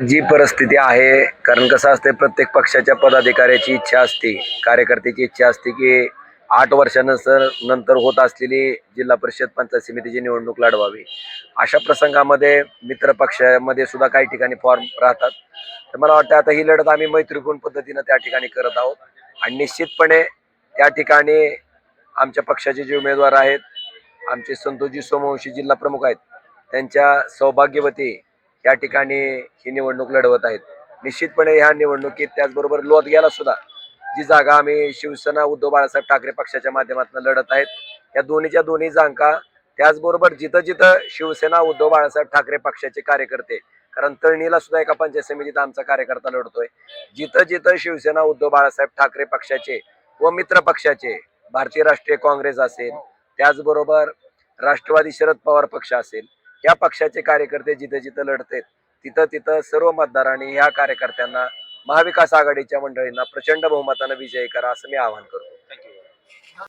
जी परिस्थिती आहे कारण कसं असते प्रत्येक पक्षाच्या पदाधिकाऱ्याची इच्छा असते कार्यकर्त्याची इच्छा असते की आठ वर्षानंतर नंतर होत असलेली जिल्हा परिषद पंचायत समितीची निवडणूक लढवावी. अशा प्रसंगामध्ये मित्र पक्षामध्ये सुद्धा काही ठिकाणी फॉर्म राहतात. तर मला वाटतं आता ही लढत आम्ही मैत्रीपूर्ण पद्धतीनं त्या ठिकाणी करत आहोत. आणि निश्चितपणे त्या ठिकाणी आमच्या पक्षाचे जे उमेदवार आहेत आमचे संतोषजी सोमवंशी जिल्हा प्रमुख आहेत त्यांच्या सौभाग्यवती या ठिकाणी ही निवडणूक लढवत आहेत. निश्चितपणे ह्या निवडणुकीत त्याचबरोबर गेला सुद्धा जी जागा आम्ही शिवसेना उद्धव बाळासाहेब ठाकरे पक्षाच्या माध्यमातून लढत आहेत या दोन्हीच्या दोन्ही जांका त्याचबरोबर जिथं जिथं शिवसेना उद्धव बाळासाहेब ठाकरे पक्षाचे कार्यकर्ते कारण तळणीला सुद्धा एका पंचायत समितीत आमचा कार्यकर्ता लढतोय जिथं जिथं शिवसेना उद्धव बाळासाहेब ठाकरे पक्षाचे व मित्र पक्षाचे भारतीय राष्ट्रीय काँग्रेस असेल त्याचबरोबर राष्ट्रवादी शरद पवार पक्ष असेल या पक्षाचे कार्यकर्ते जिथं जिथं लढते तिथं तिथं सर्व मतदारांनी ह्या कार्यकर्त्यांना महाविकास आघाडीच्या मंडळींना प्रचंड बहुमतानं विजयी करा असं मी आवाहन करतो